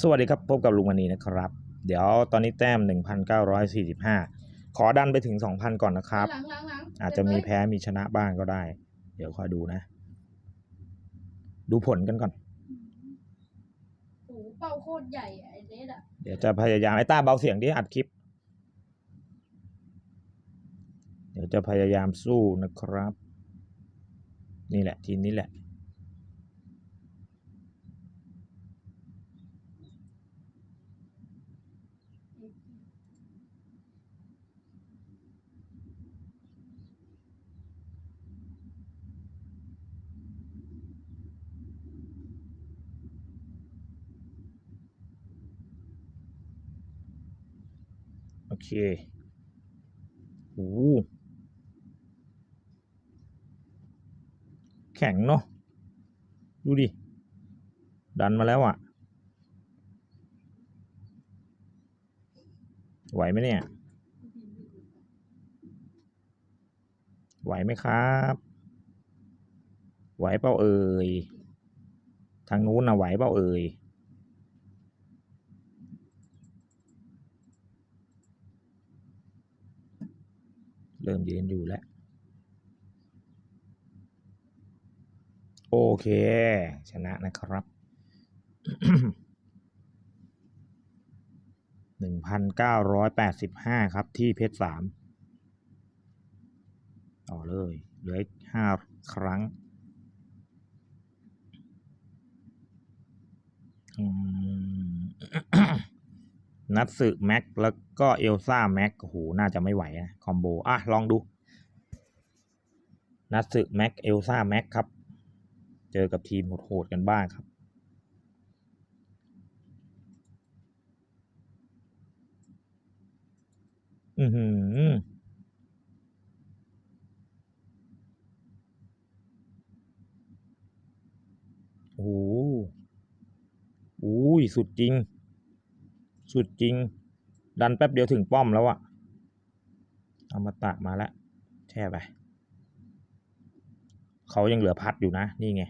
สวัสดีครับ พบกับลุงวันนี้นะครับ เดี๋ยวตอนนี้แต้ม 1,945 ขอดันไปถึง 2,000 ก่อนนะครับหลังหลังหลังอาจจะมีแพ้มีชนะบ้างก็ได้ เดี๋ยวคอยดูนะ ดูผลกันก่อนโอ้โหเป้าโคตรใหญ่อะไอ้เนสอะเดี๋ยวจะพยายามไอ้ต้าเบาเสียงดิอัดคลิป เดี๋ยวจะพยายามสู้นะครับ นี่แหละทีมนี้แหละ เคโอ้โหแข็งเนาะ ดูดิ ดันมาแล้วอะ่ะ ไหวไหมเนี่ย ไหวไหมครับ ไหวเปล่าเอ่ย ทางนู้นนะไหวเปล่าเอ่ย เริ่มยืนอยู่แล้ว โอเค ชนะนะครับหนึ่งพันเก้าร้อยแปดสิบห้าครับที่เพชรสามต่อเลยเหลือห้าครั้งอืม นัตสึแม็กแล้วก็เอลซ่าแม็กโอ้โหน่าจะไม่ไหวนะคอมโบอะลองดู นัตสึแม็กเอลซ่าแม็กครับ เจอกับทีมโหดๆกันบ้างครับ อือหือโอ้โหอุ้ยสุดจริง สุดจริง ดันแป๊บเดียวถึงป้อมแล้วอะเอามาตะมาแล้วแช่ไป เขายังเหลือพัดอยู่นะ นี่ไง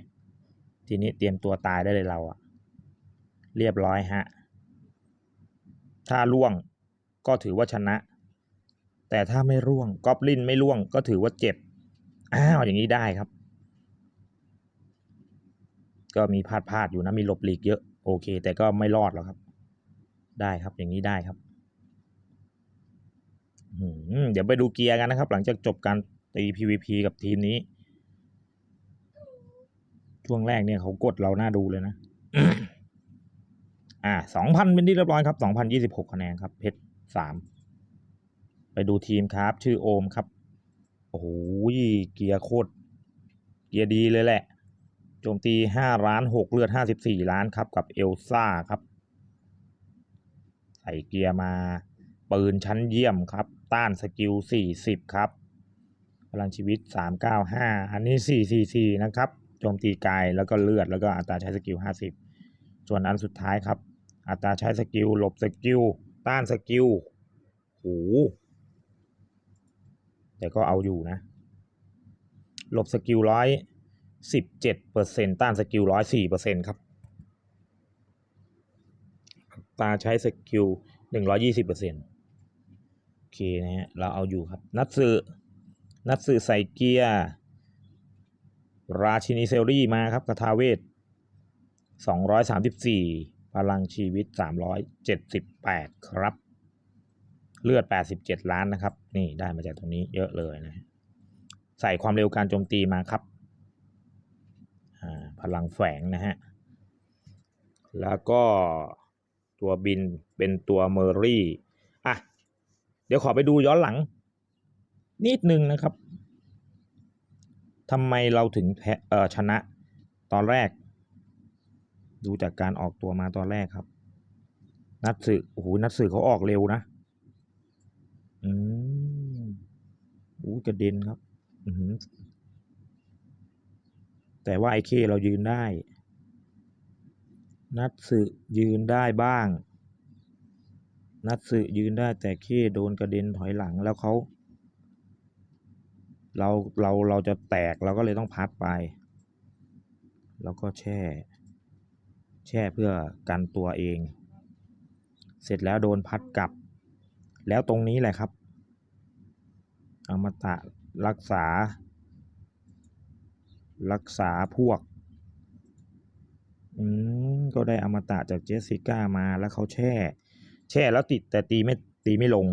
ทีนี้เตรียมตัวตายได้เลยเราอะเรียบร้อยฮะ ถ้าล่วงก็ถือว่าชนะ แต่ถ้าไม่ร่วงกอบลินไม่ร่วงก็ถือว่าเจ็บ อ้าว อย่างนี้ได้ครับ ก็มีพลาดพลาดอยู่นะ มีหลบหลีกเยอะ โอเค แต่ก็ไม่รอดหรอกครับ ได้ครับอย่างนี้ได้ครับเดี๋ยวไปดูเกียร์กันนะครับ หลังจากจบการตี PVP กับทีมนี้ ช่วงแรกเนี่ยเขากดเราหน้าดูเลยนะ อ่าสองพันเป็นที่เรียบร้อยครับสองพันยี่สิบหกคะแนนครับ เพชรสามไปดูทีมครับ ชื่อโอมครับโอ้โหเกียร์โคตรเกียร์ดีเลยแหละโจมตีห้าล้านหกเลือดห้าสิบสี่ล้านครับ กับเอลซ่าครับ ใส่เกียร์มา ปืนชั้นเยี่ยมครับ ต้านสกิลสี่สิบครับ พลังชีวิตสามเก้าห้าอันนี้สี่สี่สี่นะครับ โจมตีกายแล้วก็เลือดแล้วก็อัตราใช้สกิลห้าสิบส่วนอันสุดท้ายครับ อัตราใช้สกิล หลบสกิล ต้านสกิลโหแต่ก็เอาอยู่นะ หลบสกิลร้อยสิบเจ็ดเปอร์เซ็นต้านสกิลร้อยสี่เปอร์เซ็นครับ ตาใช้สกิลหนึ่งร้อยี่สิบเปอร์เซ็นต์โอเคนะฮะเราเอาอยู่ครับ นัตสึนัตสึใส่เกียร์ ราชินีเซลลี่มาครับกระทาเวทสองร้อยสามสิบสี่พลังชีวิตสามร้อยเจ็ดสิบแปดครับ เลือดแปดสิบเจ็ดล้านนะครับ นี่ได้มาจากตรงนี้เยอะเลยนะ ใส่ความเร็วการโจมตีมาครับอ่าพลังแฝงนะฮะ แล้วก็ ตัวบินเป็นตัวเมอรี่อะเดี๋ยวขอไปดูย้อนหลัง นิดนึงนะครับทำไมเราถึงแพ้เออชนะตอนแรก ดูจากการออกตัวมาตอนแรกครับ นัดสึโอ้โหนัดสึเขาออกเร็วนะ อืมอู้กระเด็นครับ อืแต่ว่าไอเคเรายืนได้ นัดสึยืนได้บ้าง นัดสึยืนได้แต่เคโดนกระเด็นถอยหลังแล้วเขาเราเราเราจะแตกเราก็เลยต้องพัดไป แล้วก็แช่ แช่เพื่อกันตัวเอง เสร็จแล้วโดนพัดกลับ แล้วตรงนี้แหละครับ อมตะรักษา รักษาพวก อืมก็ได้อมตะจากเจสสิก้ามาแล้วเขาแช่ แช่แล้วติดแต่ตีไม่ตีไม่ลง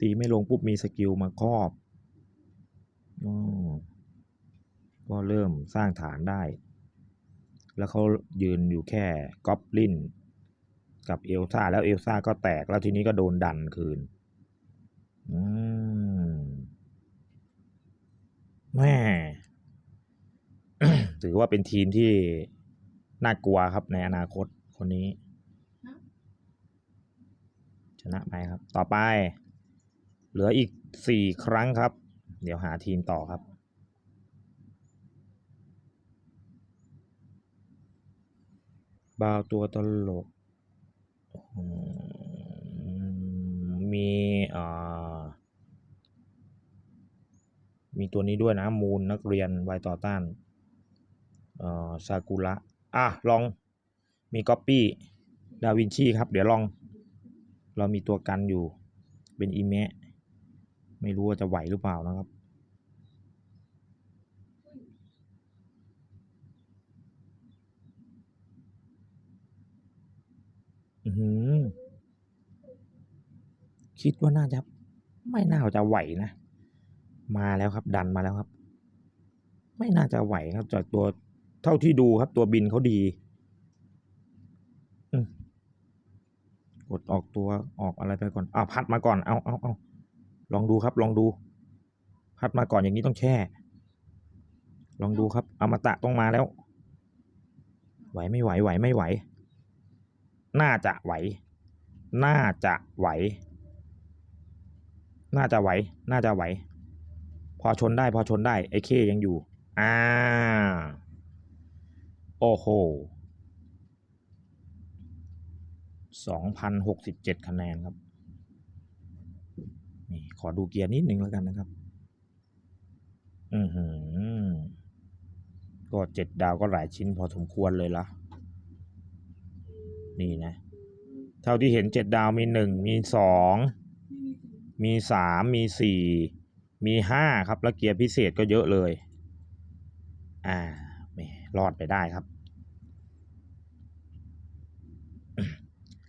ตีไม่ลงปุ๊บมีสกิลมาครอบออก็เริ่มสร้างฐานได้ แล้วเขายืนอยู่แค่ก๊อบลินกับเอลซ่าแล้วเอลซ่าก็แตกแล้วทีนี้ก็โดนดันคืนอืมแม่ถือว่าเป็นทีมที่ น่ากลัวครับในอนาคตคนนี้ ชนะไปครับ ต่อไป เหลืออีกสี่ครั้งครับ เดี๋ยวหาทีมต่อครับ บาวตัวตลกอืมมีอ่ามีตัวนี้ด้วยนะ มูลนักเรียนวัยต่อต้านเอ่อซากุระ อะลองมีก๊อปปี้ดาวินชีครับ เดี๋ยวลอง เรามีตัวกันอยู่เป็นอีเมะไม่รู้ว่าจะไหวหรือเปล่านะครับ อือหือคิดว่าน่าจะไม่น่าจะไหวนะ มาแล้วครับ ดันมาแล้วครับ ไม่น่าจะไหวครับจากตัว เท่าที่ดูครับตัวบินเขาดีกดออกตัวออกอะไรไปก่อนอ้าวพัดมาก่อน เอาเอาเอาลองดูครับ ลองดู พัดมาก่อนอย่างนี้ต้องแช่ ลองดูครับอมตะต้องมาแล้ว ไหวไม่ไหวไหวไม่ไหว น่าจะไหว น่าจะไหว น่าจะไหว น่าจะไหว พอชนได้ พอชนได้ ไอ้เคยังอยู่ อ่า โอ้โหสองพันหกสิบเจ็ดคะแนนครับ นี่ ขอดูเกียร์นิดนึงแล้วกันนะครับ อือหือ ก็เจ็ดดาวก็หลายชิ้นพอสมควรเลยละนี่นะ เท่าที่เห็นเจ็ดดาวมีหนึ่ง มีสอง มีสาม มีสี่ มีห้าครับ แล้วเกียร์พิเศษก็เยอะเลย อ่า รอดไปได้ครับ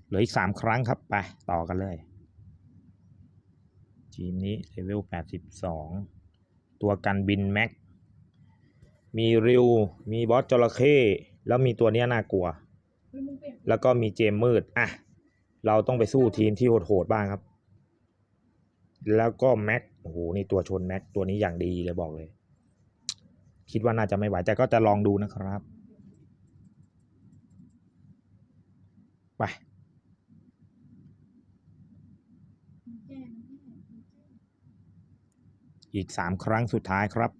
เหลืออีกสามครั้งครับ ไป ต่อกันเลย ทีมนี้เลเวลแปดสิบสองตัวกันบินแม็ก มีริว มีบอสจระเข้แล้วมีตัวเนี้ยน่ากลัว แล้วก็มีเจมมืด อะ เราต้องไปสู้ทีมที่โหดๆบ้างครับ แล้วก็แม็ก โอ้โห นี่ตัวชนแม็ก ตัวนี้อย่างดีเลยบอกเลย คิดว่าน่าจะไม่ไหวแต่ก็จะลองดูนะครับไปอีกสามครั้งสุดท้ายครับ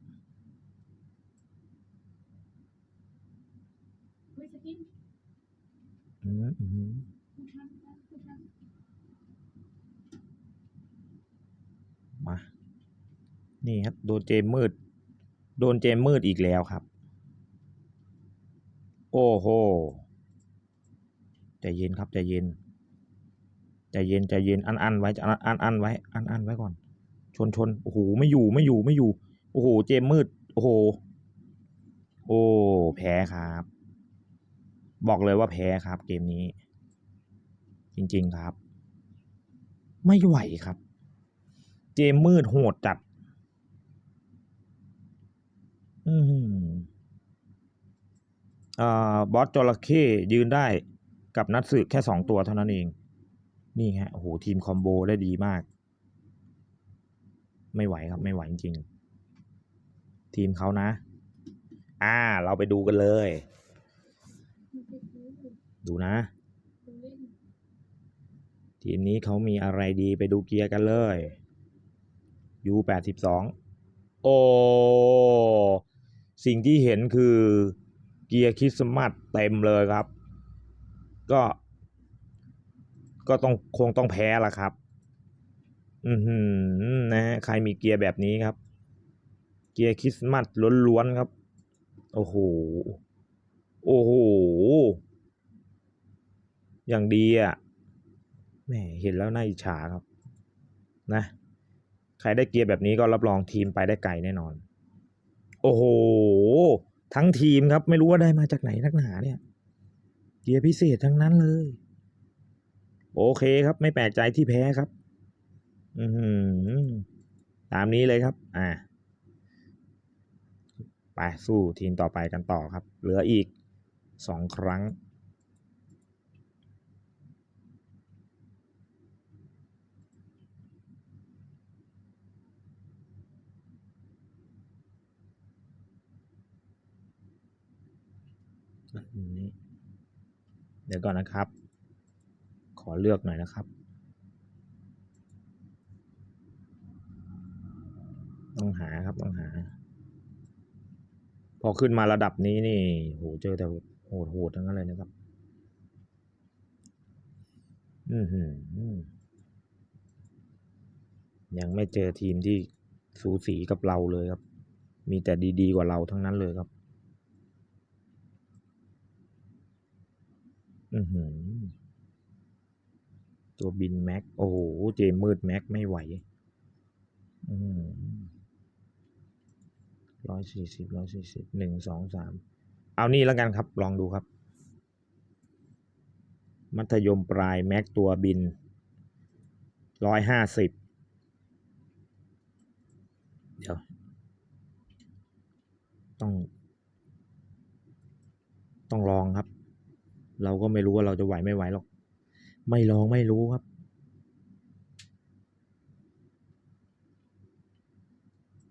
อืมอืมมา นี่ครับ โดนเจมืด โดนเจมมืดอีกแล้วครับ โอ้โหใจเย็นครับใจเย็นใจเย็นใจเย็นอันอันไว้อันอันอันไว้อันอันไว้ก่อน ชนชนโอ้โหไม่อยู่ไม่อยู่ไม่อยู่ โอ้โห เจมมืด โอ้โห โอ้แพ้ครับ บอกเลยว่าแพ้ครับ เกมนี้ จริง ๆครับ ไม่ไหวครับ เจมมืดโหดจัด อืมอ่า บอสจระเข้ยืนได้กับนัดสึแค่สองตัวเท่านั้นเอง นี่ฮะโอ้โหทีมคอมโบได้ดีมาก ไม่ไหวครับไม่ไหวจริง ทีมเขานะ อ่า เราไปดูกันเลย ดูนะ ทีมนี้เขามีอะไรดีไปดูเกียร์กันเลย U แปดสิบสองโอ้ สิ่งที่เห็นคือเกียร์คริสต์มาสเต็มเลยครับ ก็ ก็ต้องคงต้องแพ้ละครับ อือหือนะฮะใครมีเกียร์แบบนี้ครับ เกียร์คริสต์มาสล้วนๆครับ โอ้โห โอ้โห อย่างดีอะแหมเห็นแล้วน่าอิจฉาครับ นะ ใครได้เกียร์แบบนี้ก็รับรองทีมไปได้ไกลแน่นอน โอ้โห ทั้งทีมครับ ไม่รู้ว่าได้มาจากไหนนักหนาเนี่ยเกียร์พิเศษทั้งนั้นเลย โอเคครับ ไม่แปลกใจที่แพ้ครับ อือหือตามนี้เลยครับ อ่าไปสู้ทีมต่อไปกันต่อครับ เหลืออีกสองครั้ง เดี๋ยวก่อนนะครับ ขอเลือกหน่อยนะครับ ต้องหาครับต้องหา พอขึ้นมาระดับนี้นี่โหเจอแต่โหดโหดๆทั้งนั้นเลยนะครับ อือหือยังไม่เจอทีมที่สูสีกับเราเลยครับ มีแต่ดีๆกว่าเราทั้งนั้นเลยครับ อือหือ ตัวบินแม็ก โอ้โห เจมมืดแม็กไม่ไหวร้อยสี่สิบร้อยสี่สิบหนึ่งสองสามเอานี่แล้วกันครับ ลองดูครับ มัธยมปลายแม็กตัวบินร้อยห้าสิบเดี๋ยว ต้อง ต้องลองครับ เราก็ไม่รู้ว่าเราจะไหวไม่ไหวหรอก ไม่ลองไม่รู้ครับ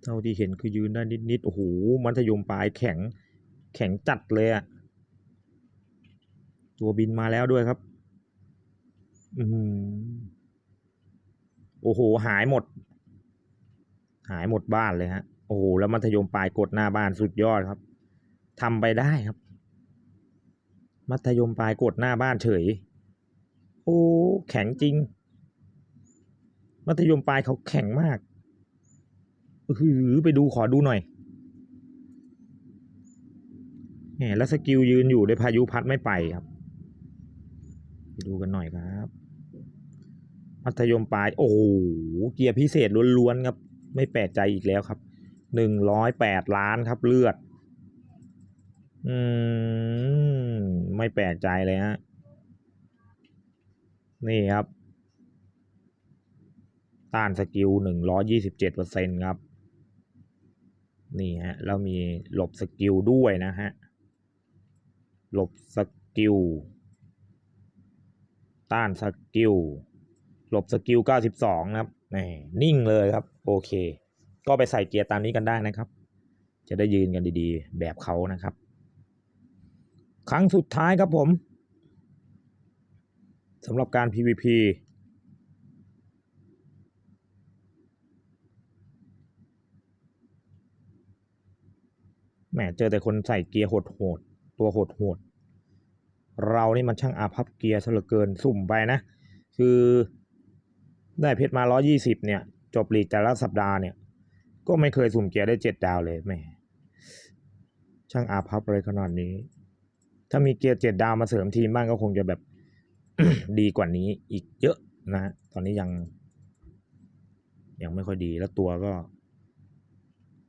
เท่าที่เห็นคือยืนได้นิดๆโอ้โหมัธยมปลายแข็งแข็งจัดเลยอะตัวบินมาแล้วด้วยครับ อือหือโอ้โห หายหมด หายหมดบ้านเลยฮะ โอ้โห แล้วมัธยมปลายกดหน้าบ้านสุดยอดครับทำไปได้ครับ มัธยมปลายกดหน้าบ้านเฉย โอ้ แข็งจริง มัธยมปลายเขาแข็งมากอื้อหือไปดูขอดูหน่อยแหมแล้วสกิลยืนอยู่ในพายุพัดไม่ไปครับ ไปดูกันหน่อยครับ มัธยมปลาย โอ้โห เกียร์พิเศษล้วนๆครับ ไม่แปลกใจอีกแล้วครับ หนึ่งร้อยแปดล้านครับเลือด อืม ไม่แปลกใจเลยฮะ นี่ครับ ต้านสกิลหนึ่งร้อยี่สิบเจ็ดเปอร์เซ็นครับ นี่ฮะ แล้วมีหลบสกิลด้วยนะฮะ หลบสกิล ต้านสกิล หลบสกิล92นะครับแหมนิ่งเลยครับ โอเค ก็ไปใส่เกียร์ตามนี้กันได้นะครับ จะได้ยืนกันดีๆ แบบเขานะครับ ครั้งสุดท้ายครับผมสำหรับการ PVP แหมเจอแต่คนใส่เกียร์โหดๆตัวโหดๆเรานี่มันช่างอาพับเกียร์ซะเหลือเกินสุ่มไปนะ คือได้เพชรมา 120 เนี่ย จบลีกแต่ละสัปดาห์เนี่ย ก็ไม่เคยสุ่มเกียร์ได้เจ็ดดาวเลยแหมช่างอาพับเลยขนาดนี้ ถ้ามีเกียร์เจ็ดดาวมาเสริมทีมบ้างก็คงจะแบบ ดีกว่านี้อีกเยอะนะตอนนี้ยัง ยังไม่ค่อยดีแล้วตัวก็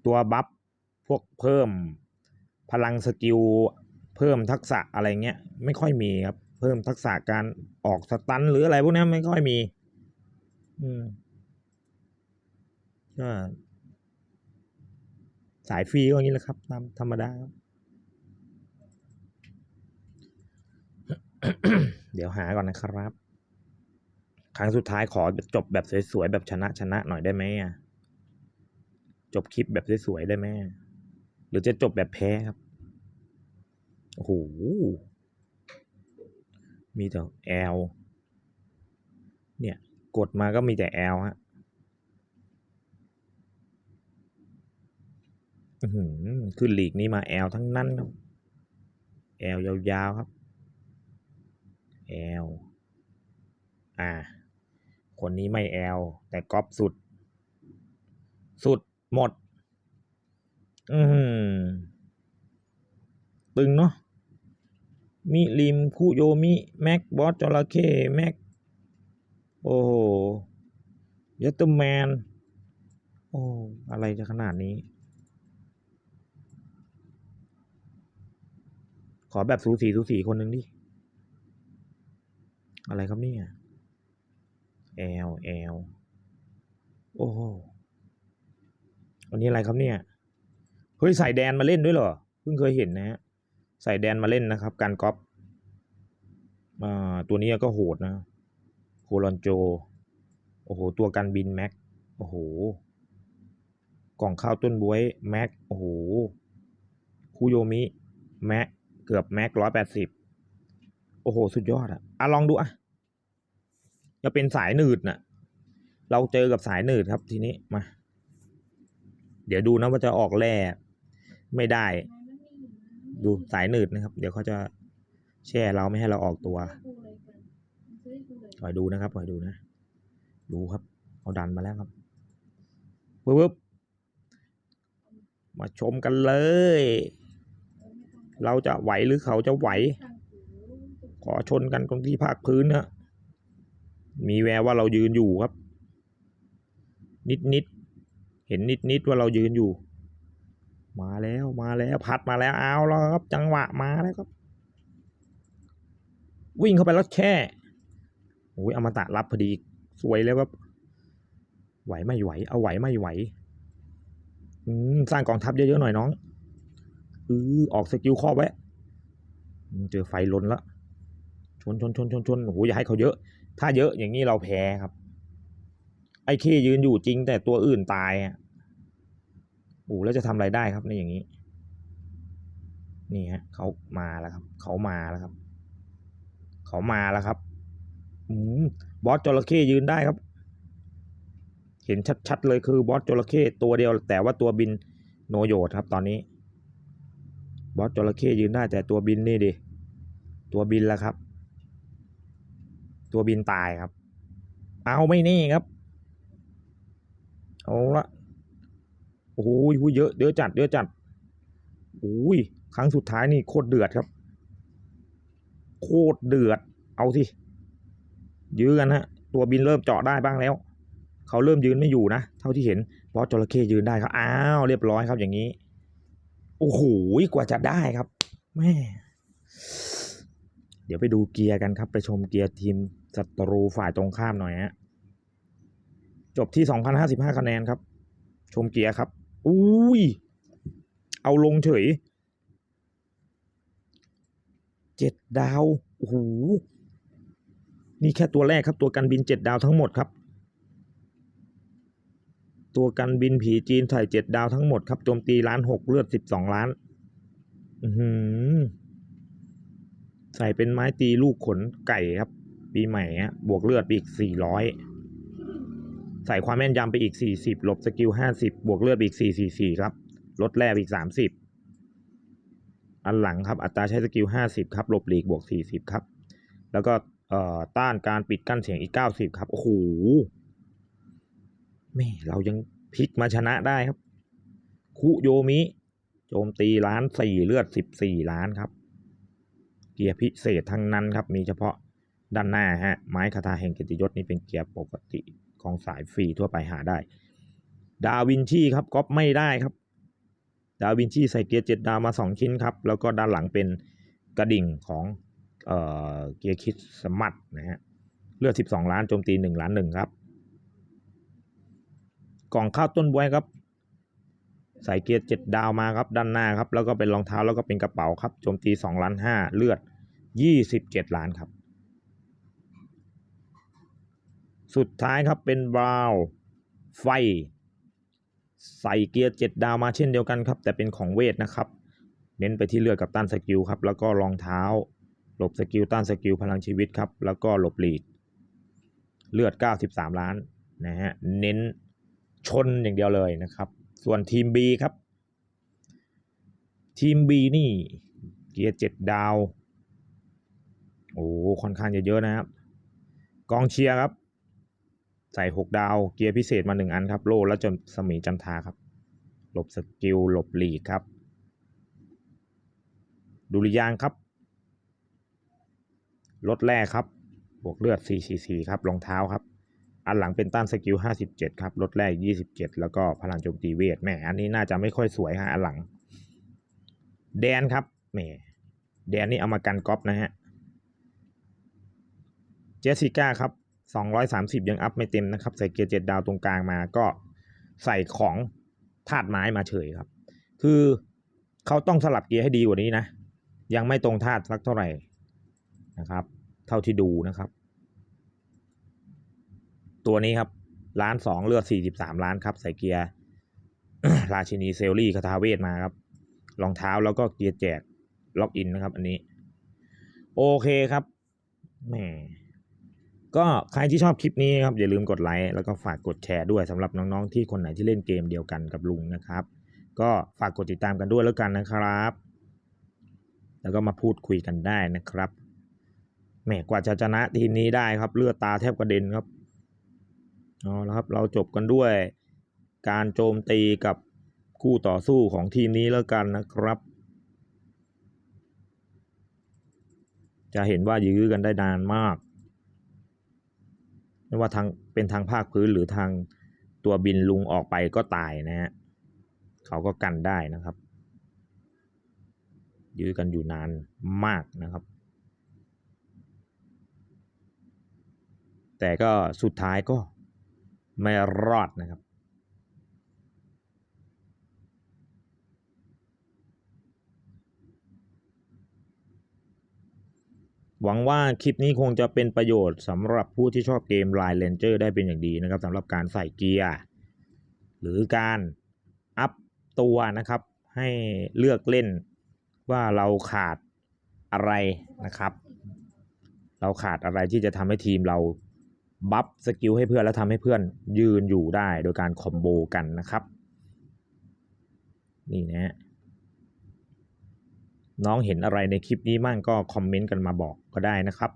ตัวบัฟพวกเพิ่มพลังสกิลเพิ่มทักษะอะไรเงี้ย ไม่ค่อยมีครับ เพิ่มทักษะการออกสตันหรืออะไรพวกนี้ไม่ค่อยมี อืมก็สายฟรีก็อย่างนี้แหละครับ ตามธรรมดาครับ เดี๋ยวหาก่อนนะครับ ครั้งสุดท้ายขอจบแบบสวยๆแบบชนะชนะหน่อยได้ไหมอะจบคลิปแบบสวยๆได้ไหมหรือจะจบแบบแพ้ครับโอ้โหมีแต่แอลเนี่ย กดมาก็มีแต่แอลฮะอือหือขึ้นลีกนี้มาแอลทั้งนั้นครับแอลยาวๆครับ แอลอ่า คนนี้ไม่แอลแต่ก๊อปสุด สุดหมด อืมตึงเนาะมิริมคุโยมิ แม็ก บอสจระเข้แม็ก โอ้โหยัตเตอร์แมน โอ้ อะไรจะขนาดนี้ ขอแบบสูสีสูสีคนหนึ่งดิ อะไรครับเนี่ยแอลแอลโอ้โหวันนี้อะไรครับเนี่ย เฮ้ยใส่แดนมาเล่นด้วยเหรอ เพิ่งเคยเห็นนะฮะ ใส่แดนมาเล่นนะครับ การกอ๊อปอ่าตัวนี้ก็โหดนะ โคลอนโจ โอ้โห ตัวกันบินแม็ก โอ้โห กล่องข้าวต้นบวยแม็ก โอ้โหคุโยมิ แม็ก เกือบแม็กร้อยแปดสิบ อ้โห สุดยอดอะอะลองดูอะจะเป็นสายหนืดน่ะ เราเจอกับสายหนืดครับทีนี้มา เดี๋ยวดูนะว่าจะออกแร่ไม่ได้ ดูสายหนืดนะครับ เดี๋ยวเขาจะแช่เราไม่ให้เราออกตัวคอยดูนะครับคอยดูนะ ดูครับเขาดันมาแล้วครับปึ๊บมาชมกันเลย เราจะไหวหรือเขาจะไหว ขอชนกันตรงที่ภาคพื้นนะมีแววว่าเรายืนอยู่ครับ นิดนิดเห็นนิดนิดว่าเรายืนอยู่ มาแล้วมาแล้วพัดมาแล้วเอาแล้วครับ จังหวะมาแล้วครับ วิ่งเข้าไปแล้วแค่โอ้ยอมตะรับพอดีสวยแล้วครับไหวไม่ไหว เอาไหวไม่ไหวอืมสร้างกองทัพเยอะๆหน่อยน้อง อือออกสกิลครอบไว้ เจอไฟลนละ ชนชนชนชนชนโอ้โหอย่าให้เขาเยอะ ถ้าเยอะอย่างนี้เราแพ้ครับ ไอ้เคยืนอยู่จริงแต่ตัวอื่นตายอะโอ้แล้วจะทำอะไรได้ครับในอย่างนี้ นี่ฮะเขามาแล้วครับ เขามาแล้วครับ เขามาแล้วครับอืมบอสจระเข้ยืนได้ครับ เห็นชัดๆเลยคือบอสจระเข้ตัวเดียว แต่ว่าตัวบินโนโยดครับ ตอนนี้ บอสจระเข้ยืนได้แต่ตัวบินนี่ดิตัวบินแล้วครับ ตัวบินตายครับ เอาไม่นี่ครับ เอาละโอ้โหเยอะเยอะจัดเยอะจัดโอ้ยครั้งสุดท้ายนี่โคตรเดือดครับ โคตรเดือด เอาสิยื้อกันฮะ ตัวบินเริ่มเจาะได้บ้างแล้ว เขาเริ่มยืนไม่อยู่นะ เท่าที่เห็นบอสจระเข้ยืนได้ครับ อ้าว เรียบร้อยครับอย่างนี้ โอ้โห กว่าจะได้ครับ แม่ เดี๋ยวไปดูเกียร์กันครับ ไปชมเกียร์ทีมศัตรูฝ่ายตรงข้ามหน่อยฮะจบที่ 2,055 คะแนนครับ ชมเกียร์ครับ อุ้ย เอาลงเฉย เจ็ดดาว โอ้โห นี่แค่ตัวแรกครับ ตัวกันบินเจ็ดดาวทั้งหมดครับ ตัวกันบินผีจีนใส่เจ็ดดาวทั้งหมดครับ โจมตีล้านหกเลือดสิบสองล้าน อือหือ ใส่เป็นไม้ตีลูกขนไก่ครับ ปีใหม่ฮะบวกเลือดไปอีกสี่ร้อยใส่ความแม่นยำไปอีกสี่สิบลบสกิลห้าสิบบวกเลือดไปอีกสี่สี่สี่ครับ ลดแร่อีกสามสิบอันหลังครับ อัตราใช้สกิลห้าสิบครับ ลบหลีกบวกสี่สิบครับ แล้วก็เอ่อต้านการปิดกั้นเสียงอีกเก้าสิบครับ โอ้โหแม่เรายังพลิกมาชนะได้ครับ คุโยมิ โจมตีล้านสี่เลือดสิบสี่ล้านครับ เกียร์พิเศษทั้งนั้นครับ มีเฉพาะด้านหน้าฮะ ไม้คาถาแห่งเกียรติยศนี่เป็นเกียร์ปกติของสายฟรีทั่วไปหาได้ ดาวินชีครับก๊อปไม่ได้ครับ ดาวินชีใส่เกียร์เจ็ดดาวมาสองชิ้นครับ แล้วก็ด้านหลังเป็นกระดิ่งของเอ่อเกียร์คิดสมัตนะฮะ เลือดสิบสองล้านโจมตีหนึ่งล้านหนึ่งครับกล่องข้าวต้นบวยครับใส่เกียร์เจ็ดดาวมาครับด้านหน้าครับ แล้วก็เป็นรองเท้าแล้วก็เป็นกระเป๋าครับโจมตีสองล้านห้าเลือด ยี่สิบเจ็ดล้านครับ สุดท้ายครับเป็นบราวน์ไฟ ใส่เกียร์เจ็ดดาวมาเช่นเดียวกันครับ แต่เป็นของเวทนะครับ เน้นไปที่เลือดกับต้านสกิลครับ แล้วก็รองเท้า หลบสกิลต้านสกิลพลังชีวิตครับ แล้วก็หลบหลีกเลือด 93 ล้านนะฮะ เน้นชนอย่างเดียวเลยนะครับ ส่วนทีม B ครับ ทีม B นี่เกียร์เจ็ดดาว โอ้ค่อนข้างจะเยอะนะครับ กองเชียร์ครับ ใส่หกดาวเกียร์พิเศษมาหนึ่งอันครับ โล่และจนสมีจันทาครับ หลบสกิลหลบหลีกครับ ดุริยางครับลดแรกครับ บวกเลือด 444 ครับรองเท้าครับ อันหลังเป็นต้านสกิล 57 ครับลดแรก 27 แล้วก็พลังโจมตีเวทแหมอันนี้น่าจะไม่ค่อยสวยฮะอันหลัง แดนครับแหมแดนนี่เอามากันก๊อปนะฮะ เจสสิก้าครับ230 ยังอัพไม่เต็มนะครับ ใส่เกียร์เจ็ดดาวตรงกลางมาก็ใส่ของธาตุไม้มาเฉยครับ คือเขาต้องสลับเกียร์ให้ดีกว่านี้นะ ยังไม่ตรงธาตุสักเท่าไหร่นะครับ เท่าที่ดูนะครับ ตัวนี้ครับล้านสองเลือดสี่สิบสามล้านครับ ใส่เกียร์ราชินีเซลลี่คาทาเวทมาครับรองเท้าแล้วก็เกียร์แจกล็อกอินนะครับ อันนี้ โอเคครับแหม ก็ใครที่ชอบคลิปนี้ครับอย่าลืมกดไลค์แล้วก็ฝากกดแชร์ด้วยสำหรับน้องๆที่คนไหนที่เล่นเกมเดียวกันกับลุงนะครับ ก็ฝากกดติดตามกันด้วยแล้วกันนะครับ แล้วก็มาพูดคุยกันได้นะครับแหมกว่าจะชนะทีมนี้ได้ครับ เลือดตาแทบกระเด็นครับเอาละครับเราจบกันด้วยการโจมตีกับคู่ต่อสู้ของทีมนี้แล้วกันนะครับ จะเห็นว่ายื้อกันได้นานมาก ไม่ว่าทางเป็นทางภาคพื้นหรือทางตัวบินลุงออกไปก็ตายนะฮะเขาก็กันได้นะครับ ยื้อกันอยู่นานมากนะครับ แต่ก็สุดท้ายก็ไม่รอดนะครับ หวังว่าคลิปนี้คงจะเป็นประโยชน์สำหรับผู้ที่ชอบเกม Line Ranger ได้เป็นอย่างดีนะครับสำหรับการใส่เกียร์ หรือการอัพตัวนะครับ ให้เลือกเล่นว่าเราขาดอะไรนะครับ เราขาดอะไรที่จะทำให้ทีมเราบัฟสกิลให้เพื่อนแล้วทำให้เพื่อนยืนอยู่ได้โดยการคอมโบกันนะครับ นี่นะฮะ น้องเห็นอะไรในคลิปนี้มั่งก็คอมเมนต์กันมาบอกก็ได้นะครับ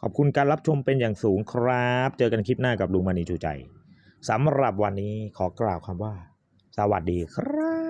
ขอบคุณการรับชมเป็นอย่างสูงครับ เจอกันคลิปหน้ากับลุงมานีจูใจสำหรับวันนี้ขอกล่าวคำว่า สวัสดีครับ